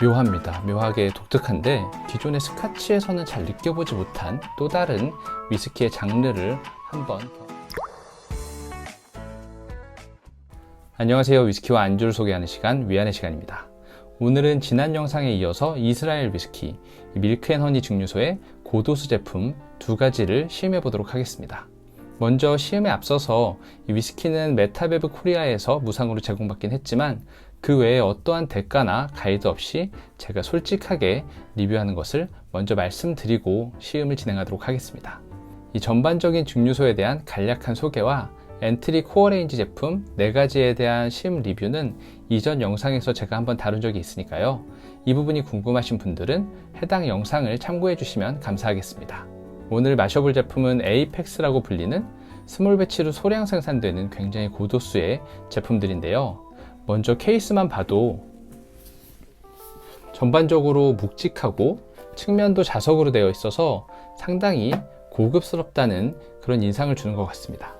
묘합니다. 묘하게 독특한데 기존의 스카치에서는 잘 느껴보지 못한 또 다른 위스키의 장르를 한번 안녕하세요. 위스키와 안주를 소개하는 시간 위안의 시간입니다. 오늘은 지난 영상에 이어서 이스라엘 위스키 밀크앤허니 증류소의 고도수 제품 두 가지를 시음해 보도록 하겠습니다. 먼저 시음에 앞서서 이 위스키는 메타베브 코리아에서 무상으로 제공받긴 했지만 그 외에 어떠한 대가나 가이드 없이 제가 솔직하게 리뷰하는 것을 먼저 말씀드리고 시음을 진행하도록 하겠습니다. 이 전반적인 증류소에 대한 간략한 소개와 엔트리 코어 레인지 제품 4가지에 대한 시음 리뷰는 이전 영상에서 제가 한번 다룬 적이 있으니까요. 이 부분이 궁금하신 분들은 해당 영상을 참고해 주시면 감사하겠습니다. 오늘 마셔볼 제품은 에이펙스라고 불리는 스몰 배치로 소량 생산되는 굉장히 고도수의 제품들인데요. 먼저 케이스만 봐도 전반적으로 묵직하고 측면도 자석으로 되어 있어서 상당히 고급스럽다는 그런 인상을 주는 것 같습니다.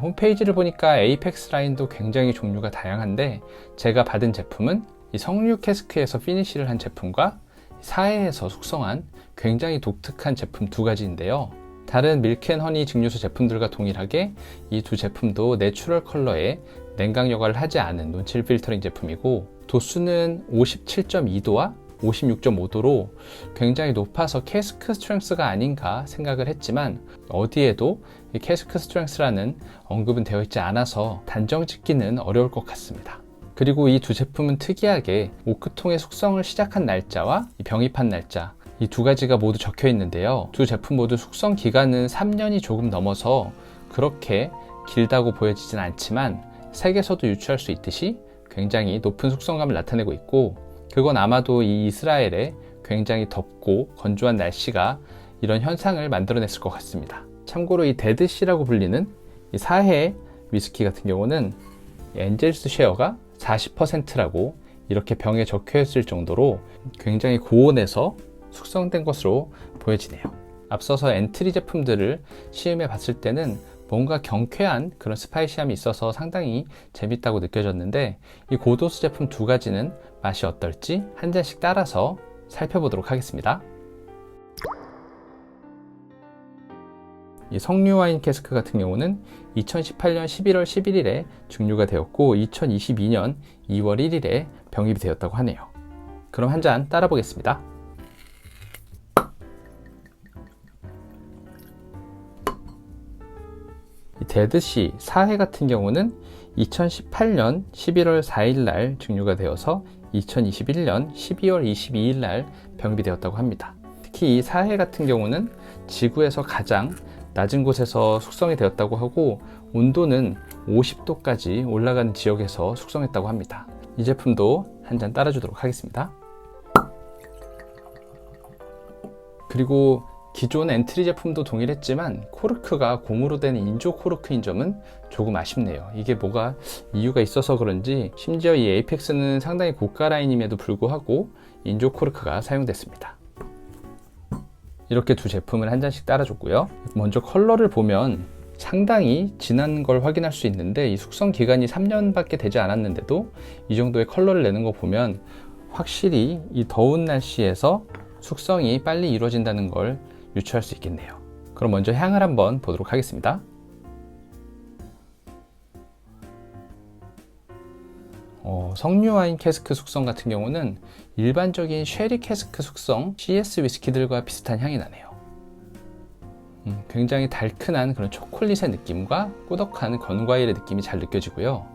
홈페이지를 보니까 에이펙스 라인도 굉장히 종류가 다양한데 제가 받은 제품은 이 석류 캐스크에서 피니쉬를 한 제품과 사해에서 숙성한 굉장히 독특한 제품 두 가지인데요. 다른 밀크앤허니 증류소 제품들과 동일하게 이 두 제품도 내추럴 컬러에 냉각 여과를 하지 않은 논칠 필터링 제품이고 도수는 57.2도와 56.5도로 굉장히 높아서 캐스크 스트렝스가 아닌가 생각을 했지만 어디에도 이 캐스크 스트렝스라는 언급은 되어 있지 않아서 단정 짓기는 어려울 것 같습니다. 그리고 이 두 제품은 특이하게 오크통의 숙성을 시작한 날짜와 병입한 날짜 이 두 가지가 모두 적혀 있는데요. 두 제품 모두 숙성 기간은 3년이 조금 넘어서 그렇게 길다고 보여지진 않지만 색에서도 유추할 수 있듯이 굉장히 높은 숙성감을 나타내고 있고 그건 아마도 이 이스라엘의 굉장히 덥고 건조한 날씨가 이런 현상을 만들어냈을 것 같습니다. 참고로 이 데드시라고 불리는 이 사해 위스키 같은 경우는 엔젤스 쉐어가 40%라고 이렇게 병에 적혀 있을 정도로 굉장히 고온에서 숙성된 것으로 보여지네요. 앞서서 엔트리 제품들을 시음해 봤을 때는 뭔가 경쾌한 그런 스파이시함이 있어서 상당히 재밌다고 느껴졌는데 이 고도수 제품 두 가지는 맛이 어떨지 한 잔씩 따라서 살펴보도록 하겠습니다. 이 석류 와인 캐스크 같은 경우는 2018년 11월 11일에 증류가 되었고 2022년 2월 1일에 병입이 되었다고 하네요. 그럼 한 잔 따라 보겠습니다. 데드시 사해 같은 경우는 2018년 11월 4일 날 증류가 되어서 2021년 12월 22일 날 병입이 되었다고 합니다. 특히 이 사해 같은 경우는 지구에서 가장 낮은 곳에서 숙성이 되었다고 하고 온도는 50도까지 올라가는 지역에서 숙성했다고 합니다. 이 제품도 한 잔 따라주도록 하겠습니다. 그리고 기존 엔트리 제품도 동일했지만 코르크가 고무로 된 인조 코르크인 점은 조금 아쉽네요. 이게 뭐가 이유가 있어서 그런지 심지어 이 에이펙스는 상당히 고가 라인임에도 불구하고 인조 코르크가 사용됐습니다. 이렇게 두 제품을 한 잔씩 따라줬고요. 먼저 컬러를 보면 상당히 진한 걸 확인할 수 있는데 이 숙성 기간이 3년밖에 되지 않았는데도 이 정도의 컬러를 내는 거 보면 확실히 이 더운 날씨에서 숙성이 빨리 이루어진다는 걸 유추할 수 있겠네요. 그럼 먼저 향을 한번 보도록 하겠습니다. 어, 석류 와인 캐스크 숙성 같은 경우는 일반적인 쉐리 캐스크 숙성 CS 위스키들과 비슷한 향이 나네요. 음, 굉장히 달큰한 그런 초콜릿의 느낌과 꾸덕한 건과일의 느낌이 잘 느껴지고요.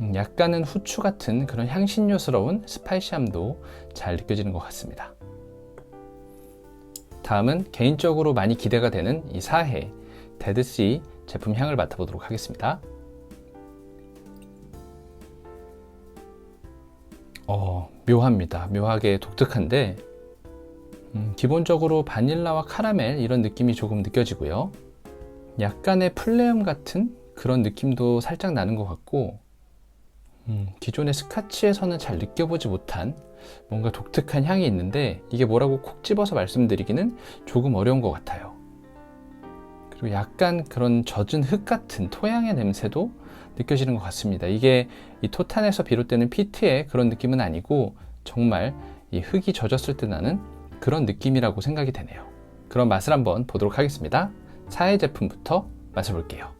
음, 약간은 후추 같은 그런 향신료스러운 스파이시함도 잘 느껴지는 것 같습니다. 다음은 개인적으로 많이 기대가 되는 이 사해 데드씨 제품 향을 맡아보도록 하겠습니다. 어, 묘합니다. 묘하게 독특한데 음, 기본적으로 바닐라와 카라멜 이런 느낌이 조금 느껴지고요. 약간의 플레음 같은 그런 느낌도 살짝 나는 것 같고 음, 기존의 스카치에서는 잘 느껴보지 못한 뭔가 독특한 향이 있는데 이게 뭐라고 콕 집어서 말씀드리기는 조금 어려운 것 같아요. 그리고 약간 그런 젖은 흙 같은 토양의 냄새도 느껴지는 것 같습니다. 이게 이 토탄에서 비롯되는 피트의 그런 느낌은 아니고 정말 이 흙이 젖었을 때 나는 그런 느낌이라고 생각이 되네요. 그럼 맛을 한번 보도록 하겠습니다. 사의 제품부터 맛을 볼게요.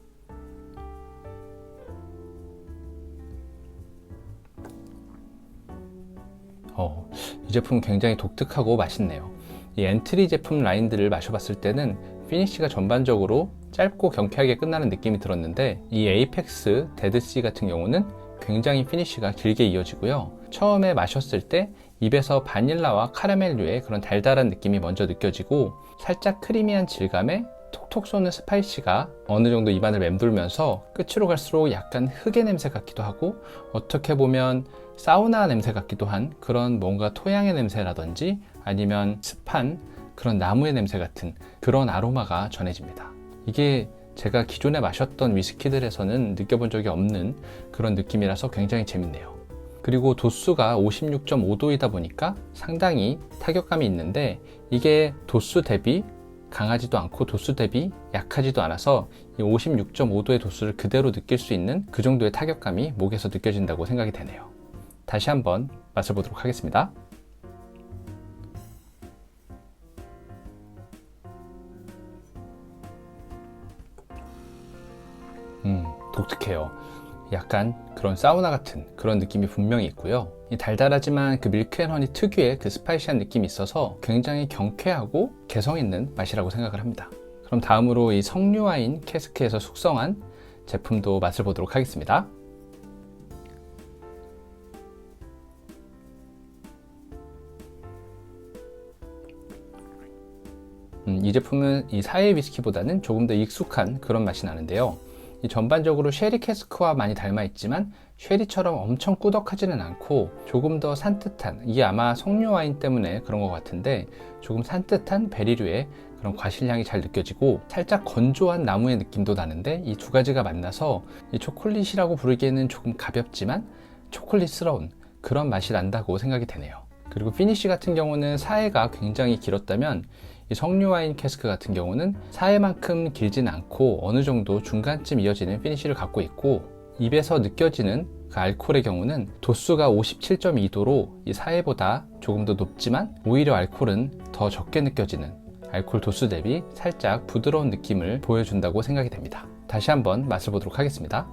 이 제품은 굉장히 독특하고 맛있네요. 이 엔트리 제품 라인들을 마셔봤을 때는 피니쉬가 전반적으로 짧고 경쾌하게 끝나는 느낌이 들었는데 이 에이펙스 데드씨 같은 경우는 굉장히 피니쉬가 길게 이어지고요. 처음에 마셨을 때 입에서 바닐라와 카라멜류의 그런 달달한 느낌이 먼저 느껴지고 살짝 크리미한 질감에 톡톡 쏘는 스파이시가 어느 정도 입안을 맴돌면서 끝으로 갈수록 약간 흙의 냄새 같기도 하고 어떻게 보면 사우나 냄새 같기도 한 그런 뭔가 토양의 냄새라든지 아니면 습한 그런 나무의 냄새 같은 그런 아로마가 전해집니다. 이게 제가 기존에 마셨던 위스키들에서는 느껴본 적이 없는 그런 느낌이라서 굉장히 재밌네요. 그리고 도수가 56.5도이다 보니까 상당히 타격감이 있는데 이게 도수 대비 강하지도 않고 도수 대비 약하지도 않아서 이 56.5도의 도수를 그대로 느낄 수 있는 그 정도의 타격감이 목에서 느껴진다고 생각이 되네요. 다시 한번 맛을 보도록 하겠습니다. 음, 독특해요. 약간 그런 사우나 같은 그런 느낌이 분명히 있고요. 이 달달하지만 그 밀크앤허니 특유의 그 스파이시한 느낌이 있어서 굉장히 경쾌하고 개성 있는 맛이라고 생각을 합니다. 그럼 다음으로 이 석류와인 캐스크에서 숙성한 제품도 맛을 보도록 하겠습니다. 음, 이 제품은 이 사의 위스키보다는 조금 더 익숙한 그런 맛이 나는데요. 전반적으로 쉐리 캐스크와 많이 닮아 있지만 쉐리처럼 엄청 꾸덕하지는 않고 조금 더 산뜻한 이게 아마 석류 와인 때문에 그런 것 같은데 조금 산뜻한 베리류의 그런 과실향이 잘 느껴지고 살짝 건조한 나무의 느낌도 나는데 이 두 가지가 만나서 이 초콜릿이라고 부르기에는 조금 가볍지만 초콜릿스러운 그런 맛이 난다고 생각이 되네요. 그리고 피니쉬 같은 경우는 사해가 굉장히 길었다면 이 석류 와인 캐스크 같은 경우는 사해만큼 길진 않고 어느 정도 중간쯤 이어지는 피니쉬를 갖고 있고 입에서 느껴지는 그 알코올의 경우는 도수가 57.2도로 이 사해보다 조금 더 높지만 오히려 알코올은 더 적게 느껴지는 알코올 도수 대비 살짝 부드러운 느낌을 보여준다고 생각이 됩니다. 다시 한번 맛을 보도록 하겠습니다.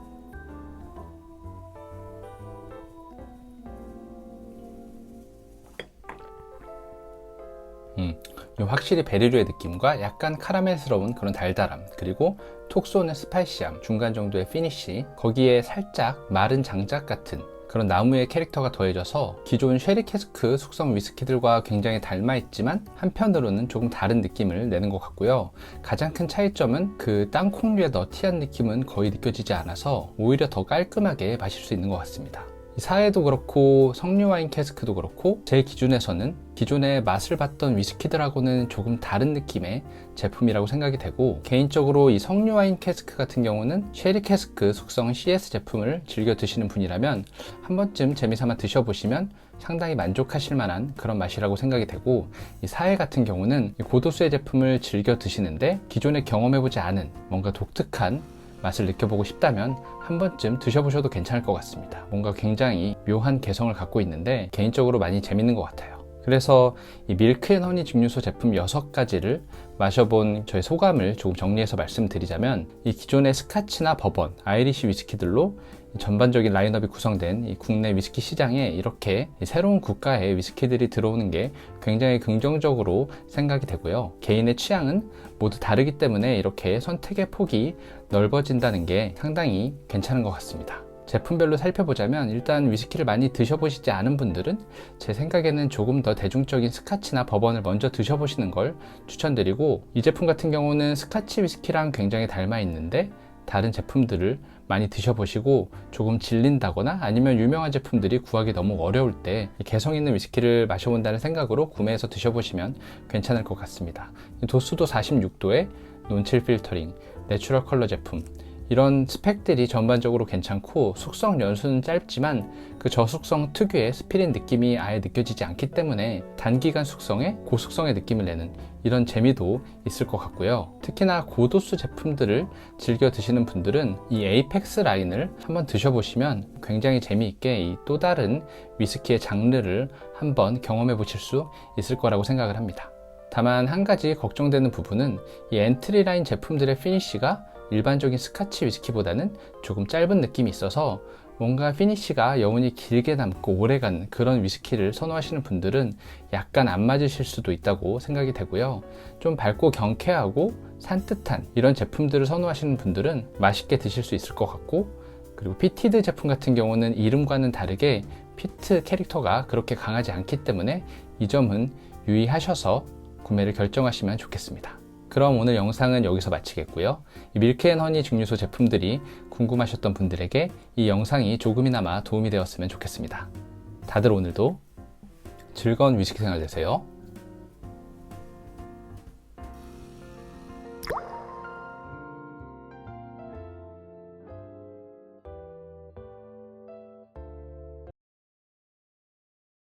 확실히 베리류의 느낌과 약간 카라멜스러운 그런 달달함 그리고 톡 쏘는 스파이시함 중간 정도의 피니쉬 거기에 살짝 마른 장작 같은 그런 나무의 캐릭터가 더해져서 기존 쉐리 캐스크 숙성 위스키들과 굉장히 닮아 있지만 한편으로는 조금 다른 느낌을 내는 것 같고요. 가장 큰 차이점은 그 땅콩류의 너티한 느낌은 거의 느껴지지 않아서 오히려 더 깔끔하게 마실 수 있는 것 같습니다. 사해도 그렇고 석류 와인 캐스크도 그렇고 제 기준에서는 기존에 맛을 봤던 위스키들하고는 조금 다른 느낌의 제품이라고 생각이 되고 개인적으로 이 석류 와인 캐스크 같은 경우는 쉐리 캐스크 숙성 CS 제품을 즐겨 드시는 분이라면 한 번쯤 재미삼아 드셔보시면 상당히 만족하실 만한 그런 맛이라고 생각이 되고 이 사해 같은 경우는 고도수의 제품을 즐겨 드시는데 기존에 경험해보지 않은 뭔가 독특한 맛을 느껴보고 싶다면 한 번쯤 드셔보셔도 괜찮을 것 같습니다. 뭔가 굉장히 묘한 개성을 갖고 있는데 개인적으로 많이 재밌는 것 같아요. 그래서 이 밀크 앤 허니 증류소 제품 6가지를 마셔본 저의 소감을 조금 정리해서 말씀드리자면 이 기존의 스카치나 버번, 아이리시 위스키들로 전반적인 라인업이 구성된 이 국내 위스키 시장에 이렇게 새로운 국가의 위스키들이 들어오는 게 굉장히 긍정적으로 생각이 되고요. 개인의 취향은 모두 다르기 때문에 이렇게 선택의 폭이 넓어진다는 게 상당히 괜찮은 것 같습니다. 제품별로 살펴보자면 일단 위스키를 많이 드셔보시지 않은 분들은 제 생각에는 조금 더 대중적인 스카치나 버번을 먼저 드셔보시는 걸 추천드리고 이 제품 같은 경우는 스카치 위스키랑 굉장히 닮아 있는데 다른 제품들을 많이 드셔보시고 조금 질린다거나 아니면 유명한 제품들이 구하기 너무 어려울 때 개성 있는 위스키를 마셔본다는 생각으로 구매해서 드셔보시면 괜찮을 것 같습니다. 도수도 46도에 논칠 필터링, 내추럴 컬러 제품 이런 스펙들이 전반적으로 괜찮고 숙성 연수는 짧지만 그 저숙성 특유의 스피린 느낌이 아예 느껴지지 않기 때문에 단기간 숙성에 고숙성의 느낌을 내는 이런 재미도 있을 것 같고요. 특히나 고도수 제품들을 즐겨 드시는 분들은 이 에이펙스 라인을 한번 드셔보시면 굉장히 재미있게 이 또 다른 위스키의 장르를 한번 경험해 보실 수 있을 거라고 생각을 합니다. 다만 한 가지 걱정되는 부분은 이 엔트리 라인 제품들의 피니쉬가 일반적인 스카치 위스키보다는 조금 짧은 느낌이 있어서 뭔가 피니쉬가 여운이 길게 남고 오래가는 그런 위스키를 선호하시는 분들은 약간 안 맞으실 수도 있다고 생각이 되고요. 좀 밝고 경쾌하고 산뜻한 이런 제품들을 선호하시는 분들은 맛있게 드실 수 있을 것 같고 그리고 피티드 제품 같은 경우는 이름과는 다르게 피트 캐릭터가 그렇게 강하지 않기 때문에 이 점은 유의하셔서 구매를 결정하시면 좋겠습니다. 그럼 오늘 영상은 여기서 마치겠고요. 이 밀크앤허니 증류소 제품들이 궁금하셨던 분들에게 이 영상이 조금이나마 도움이 되었으면 좋겠습니다. 다들 오늘도 즐거운 위스키 생활 되세요.